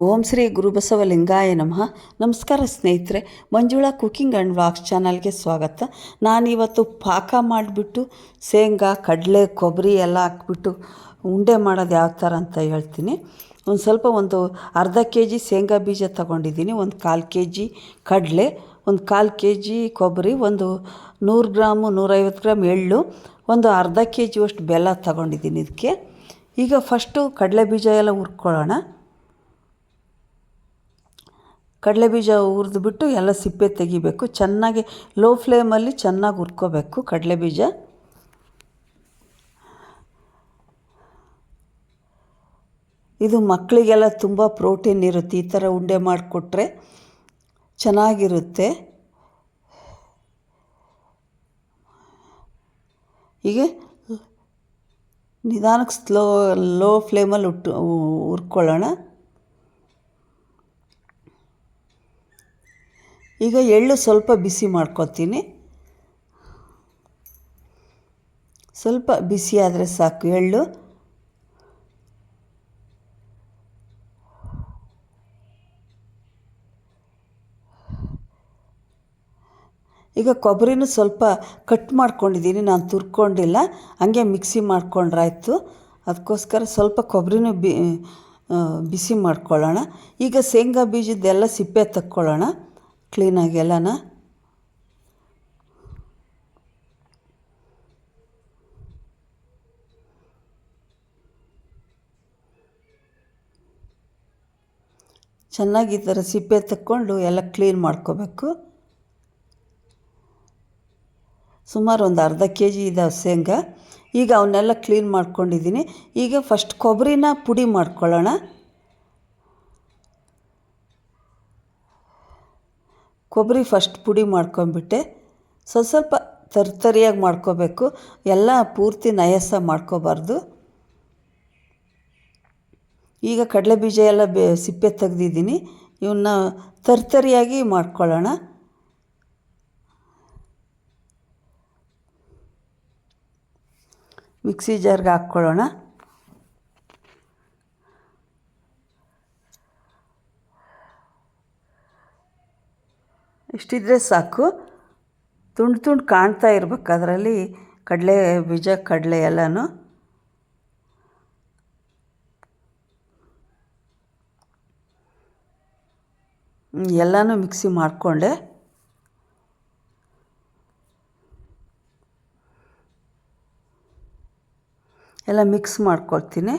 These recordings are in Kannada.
ಓಂ ಶ್ರೀ ಗುರುಬಸವಲಿಂಗಾಯ ನಮಃ. ನಮಸ್ಕಾರ ಸ್ನೇಹಿತರೆ, ಮಂಜುಳಾ ಕುಕಿಂಗ್ ಆ್ಯಂಡ್ ವ್ಲಾಗ್ಸ್ ಚಾನಲ್ಗೆ ಸ್ವಾಗತ. ನಾನಿವತ್ತು ಪಾಕ ಮಾಡಿಬಿಟ್ಟು ಶೇಂಗಾ, ಕಡಲೆ, ಕೊಬ್ಬರಿ ಎಲ್ಲ ಹಾಕ್ಬಿಟ್ಟು ಉಂಡೆ ಮಾಡೋದು ಯಾವ ಥರ ಅಂತ ಹೇಳ್ತೀನಿ. ಒಂದು ಸ್ವಲ್ಪ ಒಂದು ಅರ್ಧ ಕೆ ಜಿ ಶೇಂಗಾ ಬೀಜ ತೊಗೊಂಡಿದ್ದೀನಿ, ಒಂದು ಕಾಲು ಕೆ ಜಿ ಕಡಲೆ, ಒಂದು ಕಾಲು ಕೆ ಜಿ ಕೊಬ್ಬರಿ, ಒಂದು ನೂರು ಗ್ರಾಮು, ನೂರೈವತ್ತು ಗ್ರಾಮ್ ಎಳ್ಳು, ಒಂದು ಅರ್ಧ ಕೆ ಜಿಯಷ್ಟು ಬೆಲ್ಲ ತೊಗೊಂಡಿದ್ದೀನಿ ಇದಕ್ಕೆ. ಈಗ ಫಸ್ಟು ಕಡಲೆ ಬೀಜ ಎಲ್ಲ ಹುರ್ಕೊಳ್ಳೋಣ. ಕಡಲೆಬೀಜ ಹುರಿದ್ಬಿಟ್ಟು ಎಲ್ಲ ಸಿಪ್ಪೆ ತೆಗಿಬೇಕು. ಚೆನ್ನಾಗಿ ಲೋ ಫ್ಲೇಮಲ್ಲಿ ಚೆನ್ನಾಗಿ ಹುರ್ಕೋಬೇಕು ಕಡಲೆಬೀಜ ಇದು ಮಕ್ಕಳಿಗೆಲ್ಲ ತುಂಬ ಪ್ರೋಟೀನ್ ಇರುತ್ತೆ. ಈ ಥರ ಉಂಡೆ ಮಾಡಿಕೊಟ್ರೆ ಚೆನ್ನಾಗಿರುತ್ತೆ. ಹೀಗೆ ನಿಧಾನಕ್ಕೆ ಸ್ಲೋ ಲೋ ಫ್ಲೇಮಲ್ಲಿ ಉಟ್ಟು ಹುರ್ಕೊಳ್ಳೋಣ ಈಗ ಎಳ್ಳು ಸ್ವಲ್ಪ ಬಿಸಿ ಮಾಡ್ಕೊತೀನಿ. ಸ್ವಲ್ಪ ಬಿಸಿ ಆದರೆ ಸಾಕು ಎಳ್ಳು. ಈಗ ಕೊಬ್ಬರಿನೂ ಸ್ವಲ್ಪ ಕಟ್ ಮಾಡ್ಕೊಂಡಿದ್ದೀನಿ, ನಾನು ತುರ್ಕೊಂಡಿಲ್ಲ, ಹಂಗೆ ಮಿಕ್ಸಿ ಮಾಡ್ಕೊಂಡ್ರಾಯ್ತು. ಅದಕ್ಕೋಸ್ಕರ ಸ್ವಲ್ಪ ಕೊಬ್ಬರಿನೂ ಬಿ ಬಿಸಿ ಮಾಡ್ಕೊಳ್ಳೋಣ. ಈಗ ಶೇಂಗಾ ಬೀಜದ್ದೆಲ್ಲ ಸಿಪ್ಪೆ ತಕ್ಕೊಳ್ಳೋಣ. ಕ್ಲೀನಾಗಿ ಎಲ್ಲನ? ಚೆನ್ನಾಗಿ ಈ ಥರ ಸಿಪ್ಪೆ ತಕ್ಕೊಂಡು ಎಲ್ಲ ಕ್ಲೀನ್ ಮಾಡ್ಕೋಬೇಕು. ಸುಮಾರು ಒಂದು ಅರ್ಧ ಕೆ ಜಿ ಇದೆ ಶೇಂಗ ಈಗ ಅವನ್ನೆಲ್ಲ ಕ್ಲೀನ್ ಮಾಡ್ಕೊಂಡಿದ್ದೀನಿ. ಈಗ ಫಸ್ಟ್ ಕೊಬ್ಬರಿನ ಪುಡಿ ಮಾಡ್ಕೊಳ್ಳೋಣ. ಕೊಬ್ಬರಿ ಫಸ್ಟ್ ಪುಡಿ ಮಾಡ್ಕೊಂಬಿಟ್ಟೆ ಸ್ವಲ್ಪ ಸ್ವಲ್ಪ ತರ್ತರಿಯಾಗಿ ಮಾಡ್ಕೋಬೇಕು. ಎಲ್ಲ ಪೂರ್ತಿ ನಯಸ ಮಾಡ್ಕೋಬಾರ್ದು. ಈಗ ಕಡಲೆ ಬೀಜ ಎಲ್ಲ ಬೆ ಸಿಪ್ಪೆ ತೆಗೆದಿದ್ದೀನಿ. ಇವನ್ನ ತರ್ತರಿಯಾಗಿ ಮಾಡ್ಕೊಳ್ಳೋಣ. ಮಿಕ್ಸಿ ಜಾರ್ಗೆ ಹಾಕ್ಕೊಳ್ಳೋಣ. ಇಷ್ಟಿದ್ರೆ ಸಾಕು. ತುಂಡು ತುಂಡು ಕಾಣ್ತಾ ಇರ್ಬೇಕು. ಅದರಲ್ಲಿ ಕಡಲೆ ಬೀಜ, ಕಡಲೆ ಎಲ್ಲನೂ. ಎಲ್ಲನೂ ಮಿಕ್ಸಿ ಮಾಡಿಕೊಂಡೆ. ಎಲ್ಲ ಮಿಕ್ಸ್ ಮಾಡ್ಕೊಳ್ತೀನಿ.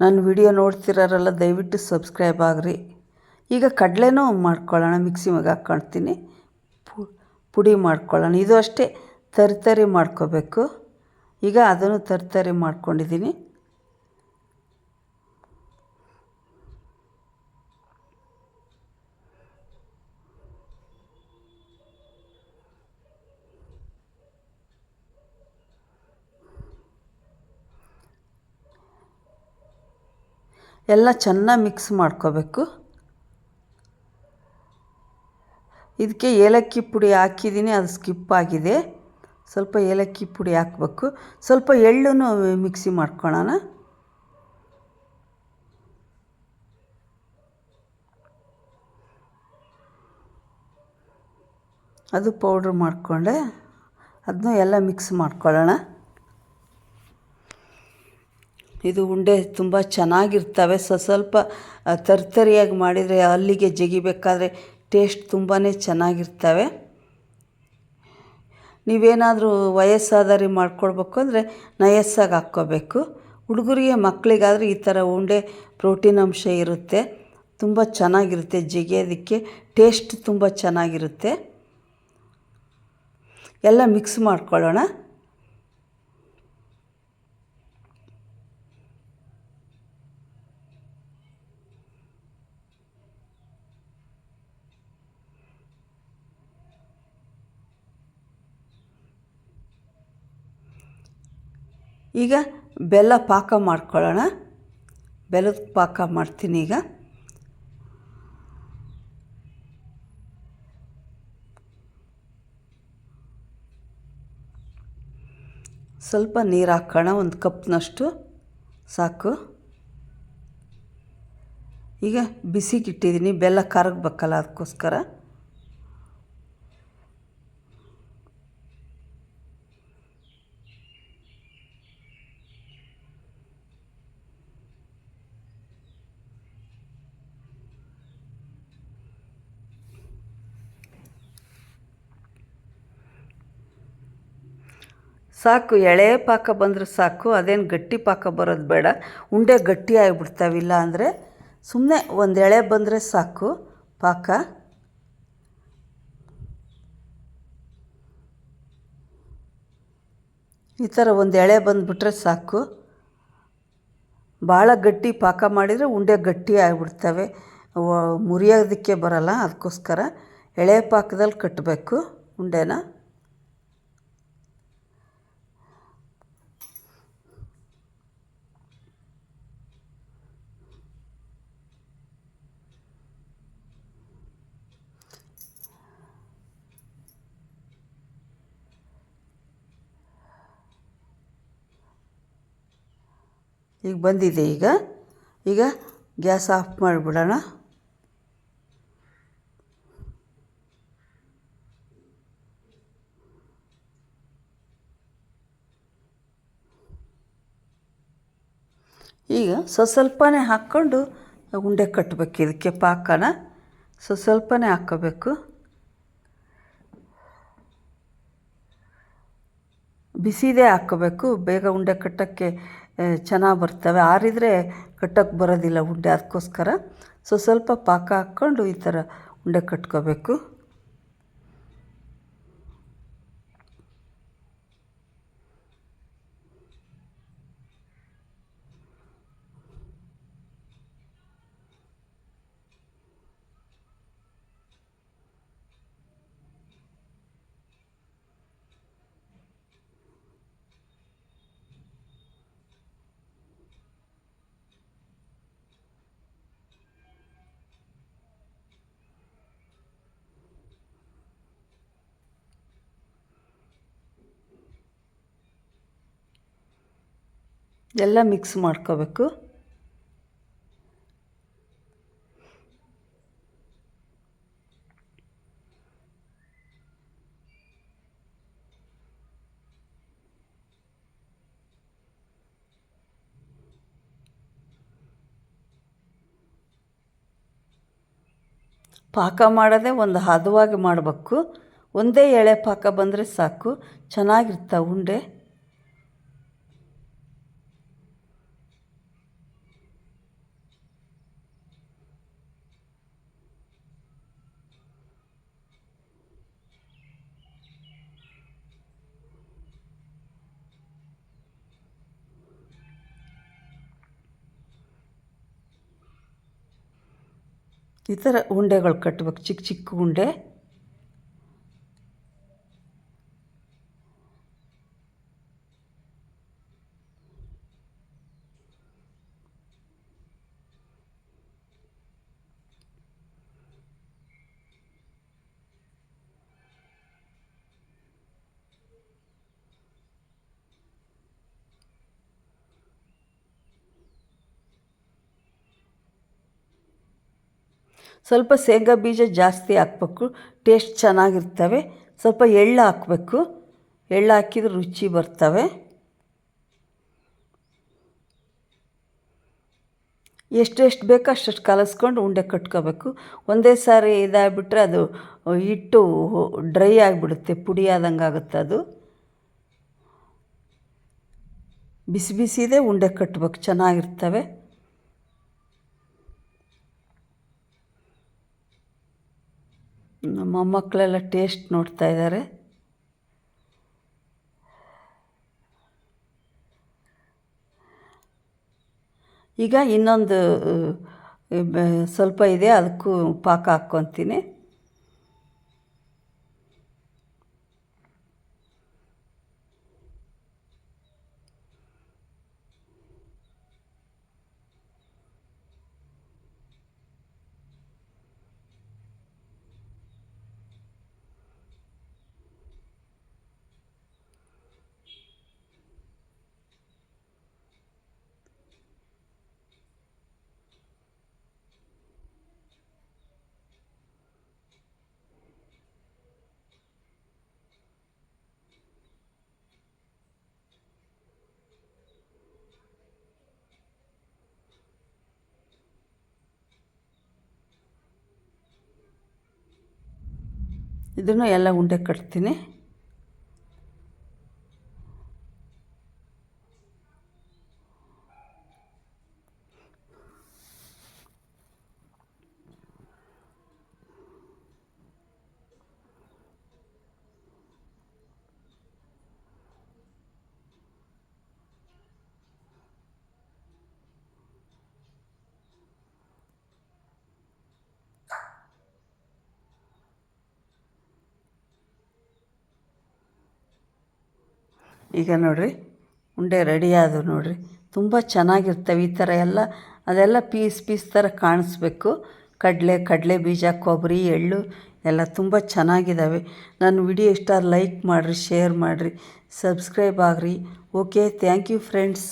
ನನ್ನ ವಿಡಿಯೋ ನೋಡ್ತಿರೋರೆಲ್ಲ ದಯವಿಟ್ಟು ಸಬ್ಸ್ಕ್ರೈಬ್ ಆಗ್ರಿ. ಈಗ ಕಡಲೆನೂ ಮಾಡ್ಕೊಳ್ಳೋಣ, ಮಿಕ್ಸಿ ಮಗ ಹಾಕ್ಕೊಳ್ತೀನಿ. ಪುಡಿ ಮಾಡ್ಕೊಳ್ಳೋಣ. ಇದು ಅಷ್ಟೇ ತರಿ ಮಾಡ್ಕೋಬೇಕು. ಈಗ ಅದನ್ನು ತರಿ ಮಾಡ್ಕೊಂಡಿದ್ದೀನಿ. ಎಲ್ಲ ಚೆನ್ನಾಗಿ ಮಿಕ್ಸ್ ಮಾಡ್ಕೋಬೇಕು. ಇದಕ್ಕೆ ಏಲಕ್ಕಿ ಪುಡಿ ಹಾಕಿದ್ದೀನಿ, ಅದು ಸ್ಕಿಪ್ ಆಗಿದೆ. ಸ್ವಲ್ಪ ಏಲಕ್ಕಿ ಪುಡಿ ಹಾಕಬೇಕು. ಸ್ವಲ್ಪ ಎಳ್ಳನ್ನು ಮಿಕ್ಸಿ ಮಾಡ್ಕೊಳ್ಳೋಣ. ಅದು ಪೌಡ್ರ್ ಮಾಡಿಕೊಂಡೆ. ಅದನ್ನು ಎಲ್ಲ ಮಿಕ್ಸ್ ಮಾಡ್ಕೊಳ್ಳೋಣ. ಇದು ಉಂಡೆ ತುಂಬ ಚೆನ್ನಾಗಿರ್ತವೆ. ಸ್ವಲ್ಪ ತರ್ತರಿಯಾಗಿ ಮಾಡಿದರೆ ಅಲ್ಲಿಗೆ ಜಗಿಬೇಕಾದ್ರೆ ಟೇಸ್ಟ್ ತುಂಬಾ ಚೆನ್ನಾಗಿರ್ತವೆ. ನೀವೇನಾದರೂ ವಯಸ್ಸಾದವ್ರಿಗೆ ಮಾಡ್ಕೊಡ್ಬೇಕು ಅಂದರೆ ನಯಸ್ಸಾಗಿ ಹಾಕ್ಕೋಬೇಕು. ಹುಡುಗರಿಗೆ ಮಕ್ಕಳಿಗಾದರೆ ಈ ಥರ ಉಂಡೆ ಪ್ರೋಟೀನ್ ಅಂಶ ಇರುತ್ತೆ. ತುಂಬ ಚೆನ್ನಾಗಿರುತ್ತೆ ಜಿಗಿಯೋದಕ್ಕೆ ಟೇಸ್ಟ್ ತುಂಬ ಚೆನ್ನಾಗಿರುತ್ತೆ. ಎಲ್ಲ ಮಿಕ್ಸ್ ಮಾಡ್ಕೊಳ್ಳೋಣ. ಈಗ ಬೆಲ್ಲ ಪಾಕ ಮಾಡ್ಕೊಳ್ಳೋಣ. ಬೆಲ್ಲದ ಪಾಕ ಮಾಡ್ತೀನಿ ಈಗ. ಸ್ವಲ್ಪ ನೀರು ಹಾಕೋಣ, ಒಂದು ಕಪ್ನಷ್ಟು. ಸಾಕು. ಈಗ ಬಿಸಿಗಿಟ್ಟಿದ್ದೀನಿ ಬೆಲ್ಲ ಕರಗಬೇಕಲ್ಲ ಅದಕ್ಕೋಸ್ಕರ. ಸಾಕು ಎಳೆ ಪಾಕ ಬಂದರೆ ಸಾಕು, ಅದೇನು ಗಟ್ಟಿ ಪಾಕ ಬರೋದು ಬೇಡ. ಉಂಡೆ ಗಟ್ಟಿ ಆಗಿಬಿಡ್ತಾವೆ, ಇಲ್ಲ ಅಂದರೆ ಸುಮ್ಮನೆ ಒಂದು ಎಳೆ ಬಂದರೆ ಸಾಕು ಪಾಕ. ಈ ಥರ ಒಂದು ಎಳೆ ಬಂದುಬಿಟ್ರೆ ಸಾಕು. ಭಾಳ ಗಟ್ಟಿ ಪಾಕ ಮಾಡಿದರೆ ಉಂಡೆ ಗಟ್ಟಿ ಆಗಿಬಿಡ್ತವೆ. ಮುರಿಯೋದಕ್ಕೆ ಬರಲ್ಲ ಅದಕ್ಕೋಸ್ಕರ ಎಳೆ ಪಾಕದಲ್ಲಿ ಕಟ್ಟಬೇಕು ಉಂಡೆನ. ಈಗ ಬಂದಿದೆ ಈಗ. ಈಗ ಗ್ಯಾಸ್ ಆಫ್ ಮಾಡಿಬಿಡೋಣ. ಈಗ ಸ್ವ ಸ್ವಲ್ಪನೇ ಹಾಕ್ಕೊಂಡು ಉಂಡೆ ಕಟ್ಟಬೇಕು ಇದಕ್ಕೆ ಪಾಕನ. ಸೊ ಸ್ವಲ್ಪನೇ ಹಾಕ್ಕೋಬೇಕು. ಬಿಸಿದೇ ಹಾಕ್ಕೋಬೇಕು. ಬೇಗ ಉಂಡೆ ಕಟ್ಟೋಕ್ಕೆ ಚೆನ್ನಾಗಿ ಬರ್ತವೆ. ಆರಿದರೆ ಕಟ್ಟೋಕ್ಕೆ ಬರೋದಿಲ್ಲ ಉಂಡೆ, ಅದಕ್ಕೋಸ್ಕರ. ಸೊ ಸ್ವಲ್ಪ ಪಾಕ ಹಾಕ್ಕೊಂಡು ಈ ಥರ ಉಂಡೆ ಕಟ್ಕೋಬೇಕು. ಎಲ್ಲ ಮಿಕ್ಸ್ ಮಾಡ್ಕೋಬೇಕು. ಪಾಕ ಮಾಡೋದೇ ಒಂದು ಹದವಾಗಿ ಮಾಡಬೇಕು. ಒಂದೇ ಎಳೆ ಪಾಕ ಬಂದರೆ ಸಾಕು. ಚೆನ್ನಾಗಿರ್ತಾವೆ ಉಂಡೆ. ಈ ಥರ ಉಂಡೆಗಳು ಕಟ್ಬೇಕು ಚಿಕ್ಕ ಚಿಕ್ಕ ಉಂಡೆ. ಸ್ವಲ್ಪ ಶೇಂಗಾ ಬೀಜ ಜಾಸ್ತಿ ಹಾಕ್ಬೇಕು, ಟೇಸ್ಟ್ ಚೆನ್ನಾಗಿರ್ತವೆ. ಸ್ವಲ್ಪ ಎಳ್ಳು ಹಾಕಬೇಕು. ಎಳ್ಳು ಹಾಕಿದ್ರೆ ರುಚಿ ಬರ್ತವೆ. ಎಷ್ಟೆಷ್ಟು ಬೇಕೋ ಅಷ್ಟಷ್ಟು ಕಲಸ್ಕೊಂಡು ಉಂಡೆ ಕಟ್ಕೋಬೇಕು. ಒಂದೇ ಸಾರಿ ಇದಾಗ್ಬಿಟ್ರೆ ಅದು ಹಿಟ್ಟು ಡ್ರೈ ಆಗಿಬಿಡುತ್ತೆ, ಪುಡಿ ಆದಂಗೆ ಆಗುತ್ತೆ ಅದು. ಬಿಸಿ ಬಿಸಿದೇ ಉಂಡೆ ಕಟ್ಬೇಕು, ಚೆನ್ನಾಗಿರ್ತವೆ. ನಮ್ಮ ಮೊಮ್ಮಕ್ಕಳೆಲ್ಲ ಟೇಸ್ಟ್ ನೋಡ್ತಾ ಇದ್ದಾರೆ. ಈಗ ಇನ್ನೊಂದು ಸ್ವಲ್ಪ ಇದೆ ಅದಕ್ಕೂ ಪಾಕ ಹಾಕ್ಕೊತೀನಿ. ಇದನ್ನು ಎಲ್ಲ ಉಂಡೆ ಕಟ್ತೀನಿ. ಈಗ ನೋಡಿರಿ, ಉಂಡೆ ರೆಡಿ ಆದವು ನೋಡಿರಿ. ತುಂಬ ಚೆನ್ನಾಗಿರ್ತವೆ ಈ ಥರ ಎಲ್ಲ. ಅದೆಲ್ಲ ಪೀಸ್ ಪೀಸ್ ಥರ ಕಾಣಿಸ್ಬೇಕು. ಕಡಲೆ ಕಡಲೆ ಬೀಜ, ಕೊಬ್ಬರಿ, ಎಳ್ಳು ಎಲ್ಲ ತುಂಬ ಚೆನ್ನಾಗಿದ್ದಾವೆ ನನ್ನ ವಿಡಿಯೋ ಇಷ್ಟ ಲೈಕ್ ಮಾಡಿರಿ ಶೇರ್ ಮಾಡಿರಿ ಸಬ್ಸ್ಕ್ರೈಬ್ ಆಗಿರಿ. Okay thank you friends